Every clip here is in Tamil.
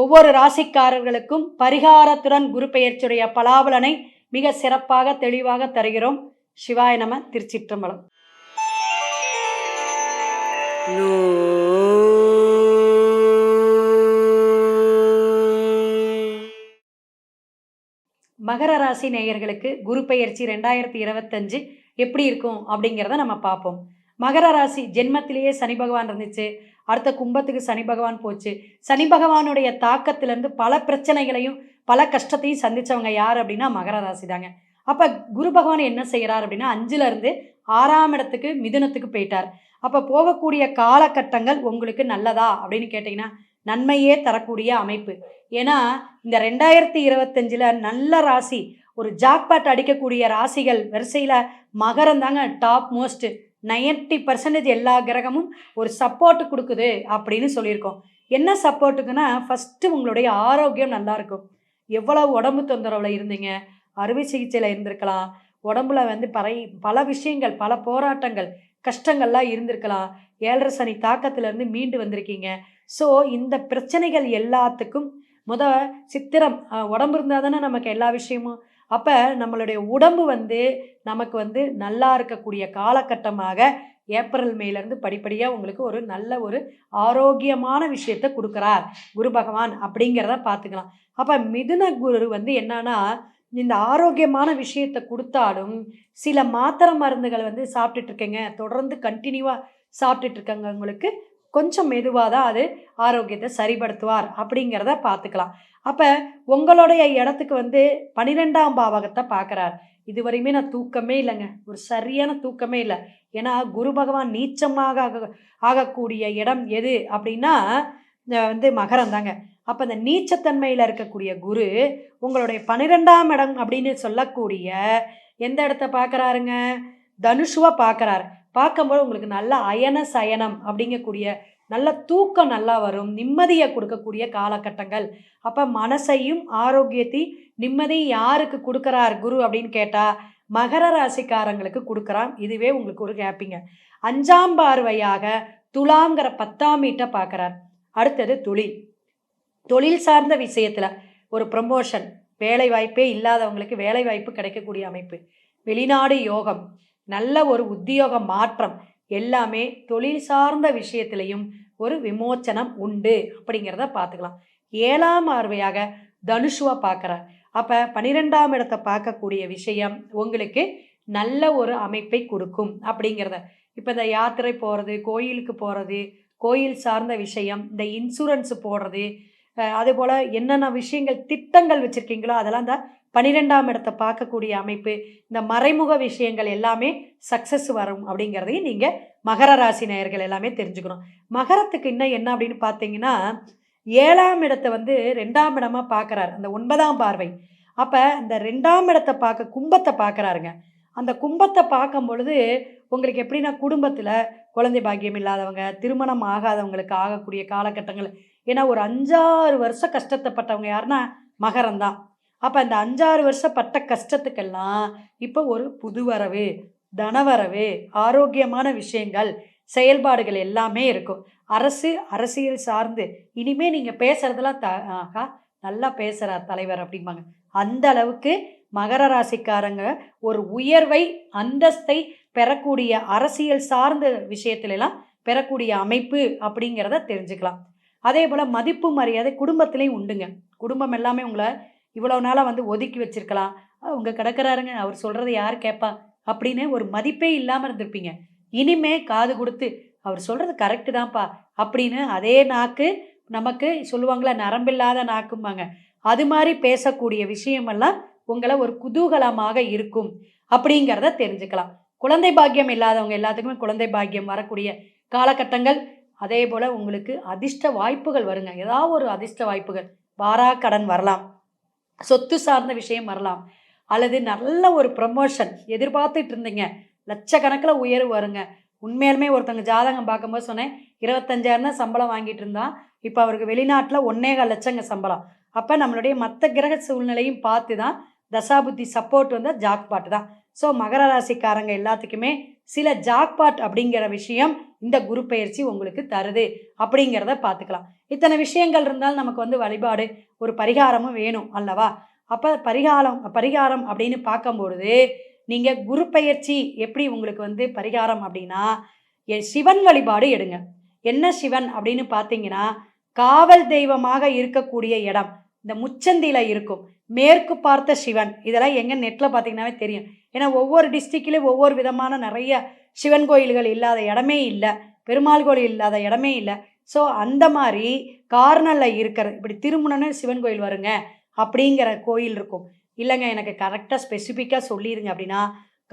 ஒவ்வொரு ராசிக்காரர்களுக்கும் பரிகாரத்துடன் குரு பெயர்ச்சியுடைய பலாபலனை மிக சிறப்பாக தெளிவாக தருகிறோம். சிவாய நம திருச்சிற்றம்பலம். மகர ராசி நேயர்களுக்கு குரு பெயர்ச்சி ரெண்டாயிரத்தி இருபத்தஞ்சு எப்படி இருக்கும் அப்படிங்கிறத நம்ம பார்ப்போம். மகர ராசி ஜென்மத்திலேயே சனி பகவான் இருந்துச்சு. அடுத்த கும்பத்துக்கு சனி பகவான் போச்சு. சனி பகவானுடைய தாக்கத்திலேருந்து பல பிரச்சனைகளையும் பல கஷ்டத்தையும் சந்தித்தவங்க யார் அப்படின்னா மகர ராசி தாங்க அப்போ குரு பகவான் என்ன செய்கிறார் அப்படின்னா அஞ்சுலேருந்து ஆறாம் இடத்துக்கு மிதுனத்துக்கு போயிட்டார். அப்போ போகக்கூடிய காலகட்டங்கள் உங்களுக்கு நல்லதா அப்படின்னு கேட்டிங்கன்னா நன்மையே தரக்கூடிய அமைப்பு. ஏன்னா இந்த ரெண்டாயிரத்தி இருபத்தஞ்சில் நல்ல ராசி ஒரு ஜாக்பாட் அடிக்கக்கூடிய ராசிகள் வரிசையில் மகரம் தாங்க டாப் மோஸ்ட்டு நைன்ட்டி பர்சன்டேஜ் எல்லா கிரகமும் ஒரு சப்போர்ட் கொடுக்குது அப்படின்னு சொல்லியிருக்கோம். என்ன சப்போர்ட்டுக்குன்னா ஃபஸ்ட்டு உங்களுடைய ஆரோக்கியம் நல்லாயிருக்கும் எவ்வளோ உடம்பு தொந்தரவில் இருந்தீங்க அறுவை சிகிச்சையில் இருந்திருக்கலாம் உடம்புல வந்து பறை பல விஷயங்கள் பல போராட்டங்கள் கஷ்டங்கள்லாம் இருந்திருக்கலாம். ஏழரை சனி தாக்கத்திலேருந்து மீண்டு வந்திருக்கீங்க. ஸோ இந்த பிரச்சனைகள் எல்லாத்துக்கும் முத சித்திரம் உடம்பு இருந்தால் தானே நமக்கு எல்லா விஷயமும்? அப்போ நம்மளுடைய உடம்பு வந்து நமக்கு வந்து நல்லா இருக்கக்கூடிய காலகட்டமாக ஏப்ரல் மேலேருந்து படிப்படியாக உங்களுக்கு ஒரு நல்ல ஒரு ஆரோக்கியமான விஷயத்தை கொடுக்குறார் குரு பகவான் அப்படிங்கிறத பார்த்துக்கலாம். அப்போ மிதுன குரு வந்து என்னன்னா இந்த ஆரோக்கியமான விஷயத்தை கொடுத்தாலும் சில மாத்திரை மருந்துகள் வந்து சாப்பிட்டுட்டு இருக்கேங்க. தொடர்ந்து கண்டினியூவாக சாப்பிட்டுட்டு இருக்கவங்களுக்கு கொஞ்சம் மெதுவாக தான் அது ஆரோக்கியத்தை சரிப்படுத்துவார் அப்படிங்கிறத பார்த்துக்கலாம். அப்போ உங்களுடைய இடத்துக்கு வந்து பனிரெண்டாம் பாவகத்தை பார்க்குறார். இதுவரையுமே நான் தூக்கமே இல்லைங்க. ஒரு சரியான தூக்கமே இல்லை. ஏன்னா குரு பகவான் நீச்சமாக ஆக ஆகக்கூடிய இடம் எது அப்படின்னா வந்து மகரம் தாங்க. அப்போ இந்த நீச்சத்தன்மையில் இருக்கக்கூடிய குரு உங்களுடைய பன்னிரெண்டாம் இடம் அப்படின்னு சொல்லக்கூடிய எந்த இடத்த பார்க்குறாருங்க? தனுஷுவை பார்க்குறாரு. பார்க்கும்போது உங்களுக்கு நல்ல அயன சயனம் அப்படிங்கக்கூடிய நல்ல தூக்கம் நல்லா வரும் நிம்மதியை கொடுக்கக்கூடிய காலகட்டங்கள். அப்போ மனசையும் ஆரோக்கியத்தையும் நிம்மதி யாருக்கு கொடுக்குறார் குரு அப்படின்னு கேட்டால் மகர ராசிக்காரங்களுக்கு கொடுக்குறான். இதுவே உங்களுக்கு ஒரு ஹாப்பிங்க அஞ்சாம் பார்வையாக துலாங்கிற பத்தாம் வீட்டை பார்க்குறார். அடுத்தது துளி தொழில் சார்ந்த விஷயத்தில் ஒரு ப்ரமோஷன் வேலை வாய்ப்பே இல்லாதவங்களுக்கு வேலை வாய்ப்பு கிடைக்கக்கூடிய அமைப்பு. வெளிநாடு யோகம். நல்ல ஒரு உத்தியோக மாற்றம் எல்லாமே தொழில் சார்ந்த விஷயத்திலையும் ஒரு விமோச்சனம் உண்டு அப்படிங்கிறத பார்த்துக்கலாம். ஏழாம் பார்வையாக தனுஷுவை பார்க்குறார் அப்போ பன்னிரெண்டாம் இடத்தை பார்க்கக்கூடிய விஷயம் உங்களுக்கு நல்ல ஒரு அமைப்பை கொடுக்கும் அப்படிங்கிறத. இப்போ இந்த யாத்திரை போகிறது கோயிலுக்கு போகிறது கோயில் சார்ந்த விஷயம் இந்த இன்சூரன்ஸ் போடுறது அதுபோல் அதே போல் என்னென்ன விஷயங்கள் திட்டங்கள் வச்சுருக்கீங்களோ அதெல்லாம் இந்த பன்னிரெண்டாம் இடத்தை பார்க்கக்கூடிய அமைப்பு இந்த மறைமுக விஷயங்கள் எல்லாமே சக்ஸஸ் வரும் அப்படிங்கிறதையும் நீங்கள் மகர ராசி நேயர்கள் எல்லாமே தெரிஞ்சுக்கணும். மகரத்துக்கு இன்னும் என்ன அப்படின்னு பார்த்தீங்கன்னா ஏழாம் இடத்தை வந்து ரெண்டாம் இடமாக பார்க்குறாரு அந்த ஒன்பதாம் பார்வை. அப்போ இந்த ரெண்டாம் இடத்தை பார்க்க கும்பத்தை பார்க்குறாருங்க. அந்த கும்பத்தை பார்க்கும் பொழுது உங்களுக்கு எப்படின்னா குடும்பத்தில் குழந்தை பாக்கியம் இல்லாதவங்க திருமணம் ஆகாதவங்களுக்கு ஆகக்கூடிய காலகட்டங்கள். ஏன்னா ஒரு அஞ்சாறு வருஷம் கஷ்டத்தைப்பட்டவங்க யாருன்னா மகரம் தான் அப்போ அந்த அஞ்சாறு வருஷம் பட்ட கஷ்டத்துக்கெல்லாம் இப்போ ஒரு புதுவரவு தனவரவு ஆரோக்கியமான விஷயங்கள் செயல்பாடுகள் எல்லாமே இருக்கும். அரசு அரசியல் சார்ந்து இனிமே நீங்கள் பேசுறதெல்லாம் த ஆஹா நல்லா பேசுகிறார் தலைவர் அப்படிம்பாங்க. அந்த அளவுக்கு மகர ராசிக்காரங்க ஒரு உயர்வை அந்தஸ்தை பெறக்கூடிய அரசியல் சார்ந்த விஷயத்துலலாம் பெறக்கூடிய அமைப்பு அப்படிங்கிறத தெரிஞ்சுக்கலாம். அதே போல் மதிப்பு மரியாதை குடும்பத்துலேயும் உண்டுங்க. குடும்பம் எல்லாமே உங்களை இவ்வளோ நாளாக வந்து ஒதுக்கி வச்சிருக்கலாம். அவங்க கிடக்கிறாருங்க அவர் சொல்கிறத யார் கேட்பா அப்படின்னு ஒரு மதிப்பே இல்லாமல் இருந்திருப்பீங்க. இனிமே காது கொடுத்து அவர் சொல்கிறது கரெக்டு தான்ப்பா அப்படின்னு அதே நாக்கு நமக்கு சொல்லுவாங்களே நரம்பில்லாத நாக்கும்பாங்க. அது மாதிரி பேசக்கூடிய விஷயமெல்லாம் உங்களை ஒரு குதூகலமாக இருக்கும் அப்படிங்கிறத தெரிஞ்சுக்கலாம். குழந்தை பாக்கியம் இல்லாதவங்க எல்லாத்துக்குமே குழந்தை பாக்கியம் வரக்கூடிய காலகட்டங்கள். அதே போல் உங்களுக்கு அதிர்ஷ்ட வாய்ப்புகள் வருங்க. ஏதாவது ஒரு அதிர்ஷ்ட வாய்ப்புகள். வாரா கடன் வரலாம். சொத்து சார்ந்த விஷயம் வரலாம். அல்லது நல்ல ஒரு ப்ரமோஷன் எதிர்பார்த்துட்டு இருந்தீங்க. லட்சக்கணக்கில் உயர்வு வருங்க. உண்மையிலுமே ஒருத்தவங்க ஜாதகம் பார்க்கும்போது சொன்னேன் இருபத்தஞ்சாயிரம் தான் சம்பளம் வாங்கிட்டு இருந்தான். இப்போ அவருக்கு வெளிநாட்டில் ஒன்னேகால் லட்சங்க சம்பளம். அப்போ நம்மளுடைய மற்ற கிரக சூழ்நிலையும் பார்த்து தான் தசாபுத்தி சப்போர்ட் வந்து ஜாக்பாட் தான். ஸோ மகர ராசிக்காரங்க எல்லாத்துக்குமே சில ஜாக்பாட் அப்படிங்கிற விஷயம் இந்த குரு பயிற்சி உங்களுக்கு தருது அப்படிங்கிறத பார்த்துக்கலாம். இத்தனை விஷயங்கள் இருந்தாலும் நமக்கு வந்து வழிபாடு ஒரு பரிகாரமும் வேணும் அல்லவா? அப்போ பரிகாரம் பரிகாரம் அப்படின்னு பார்க்கும்பொழுது நீங்கள் குரு பயிற்சி எப்படி உங்களுக்கு வந்து பரிகாரம் அப்படின்னா எ- சிவன் வழிபாடு எடுங்க. என்ன சிவன் அப்படின்னு பார்த்தீங்கன்னா காவல் தெய்வமாக இருக்கக்கூடிய இடம். இந்த முச்சந்தியில் இருக்கும். மேற்கு பார்த்த சிவன். இதெல்லாம் எங்கே நெட்டில் பார்த்தீங்கன்னாவே தெரியும். ஏன்னா ஒவ்வொரு டிஸ்ட்ரிக்ட்லேயும் ஒவ்வொரு விதமான நிறைய சிவன் கோயில்கள் இல்லாத இடமே இல்லை. பெருமாள் கோயில் இல்லாத இடமே இல்லை. ஸோ அந்த மாதிரி கார்னரில் இருக்கிற இப்படி திருமணம்னு சிவன் கோயில் வருங்க அப்படிங்கிற கோயில் இருக்கும். இல்லைங்க எனக்கு கரெக்டாக ஸ்பெசிஃபிக்காக சொல்லிடுங்க அப்படின்னா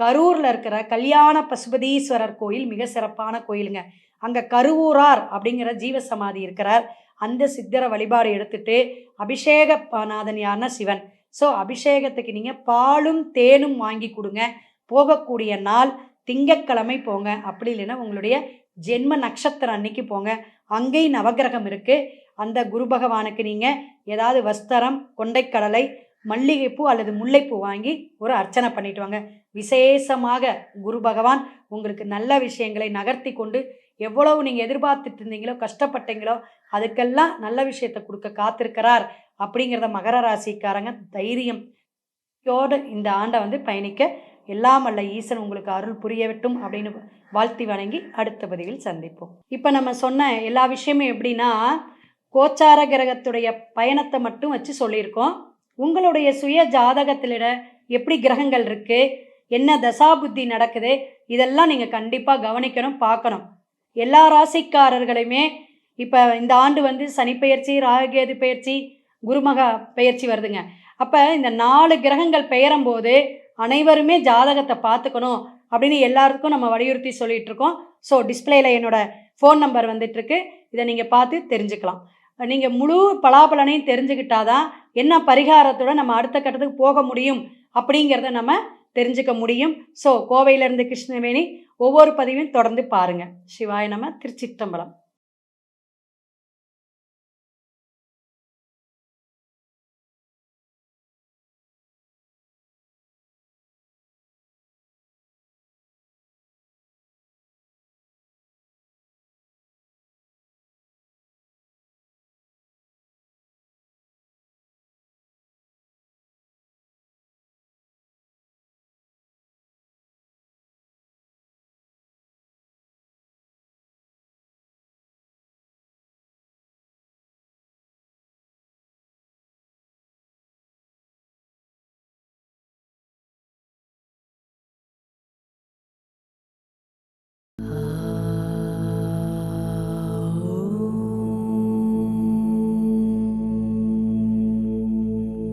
கரூரில் இருக்கிற கல்யாண பசுபதீஸ்வரர் கோயில் மிக சிறப்பான கோயிலுங்க. அங்கே கருவூரார் அப்படிங்கிற ஜீவசமாதி இருக்கிறார். அந்த சித்தரை வழிபாடு எடுத்துட்டு அபிஷேக நாதன் சிவன். ஸோ அபிஷேகத்துக்கு நீங்கள் பாலும் தேனும் வாங்கி கொடுங்க. போகக்கூடிய நாள் திங்கட்கிழமை போங்க. அப்படி இல்லைன்னா உங்களுடைய ஜென்ம நட்சத்திரம் அன்னைக்கு போங்க. அங்கேயும் நவக்கிரகம் இருக்குது அந்த குரு பகவானுக்கு நீங்கள் ஏதாவது வஸ்திரம் கொண்டைக்கடலை மல்லிகைப்பூ அல்லது முல்லைப்பூ வாங்கி ஒரு அர்ச்சனை பண்ணிட்டு வாங்க. விசேஷமாக குரு பகவான் உங்களுக்கு நல்ல விஷயங்களை நகர்த்தி கொண்டு எவ்வளவு நீங்கள் எதிர்பார்த்துட்டு இருந்தீங்களோ கஷ்டப்பட்டீங்களோ அதுக்கெல்லாம் நல்ல விஷயத்தை கொடுக்க காத்திருக்கிறார் அப்படிங்கிறத மகர ராசிக்காரங்க தைரியம் யோடு இந்த ஆண்டை வந்து பயணிக்க எல்லாம் அல்ல ஈசன் உங்களுக்கு அருள் புரியவிட்டும் அப்படின்னு வாழ்த்தி வணங்கி அடுத்த பதிவில் சந்திப்போம். இப்போ நம்ம சொன்ன எல்லா விஷயமும் எப்படின்னா கோச்சார கிரகத்துடைய பயணத்தை மட்டும் வச்சு சொல்லியிருக்கோம். உங்களுடைய சுய ஜாதகத்திலிட எப்படி கிரகங்கள் இருக்குது என்ன தசாபுத்தி நடக்குது இதெல்லாம் நீங்கள் கண்டிப்பாக கவனிக்கணும் பார்க்கணும். எல்லா ராசிக்காரர்களுமே இப்போ இந்த ஆண்டு வந்து சனி பெயர்ச்சி ராககேது பெயர்ச்சி குருமகா பெயர்ச்சி வருதுங்க. அப்போ இந்த நாலு கிரகங்கள் பெயரும் போது அனைவருமே ஜாதகத்தை பார்த்துக்கணும் அப்படின்னு எல்லாருக்கும் நம்ம வலியுறுத்தி சொல்லிகிட்டு இருக்கோம் ஸோ டிஸ்பிளேயில் என்னோடய ஃபோன் நம்பர் வந்துட்டுருக்கு. இதை நீங்கள் பார்த்து தெரிஞ்சுக்கலாம். நீங்கள் முழு பலாபலனையும் தெரிஞ்சுக்கிட்டாதான் என்ன பரிகாரத்தோட நம்ம அடுத்த கட்டத்துக்கு போக முடியும் அப்படிங்கிறத நம்ம தெரிஞ்சுக்க முடியும். ஸோ கோவையிலேருந்து கிருஷ்ணவேணி ஒவ்வொரு பதிவையும் தொடர்ந்து பாருங்கள் சிவாய நம்ம திருச்சிற்றம்பலம்.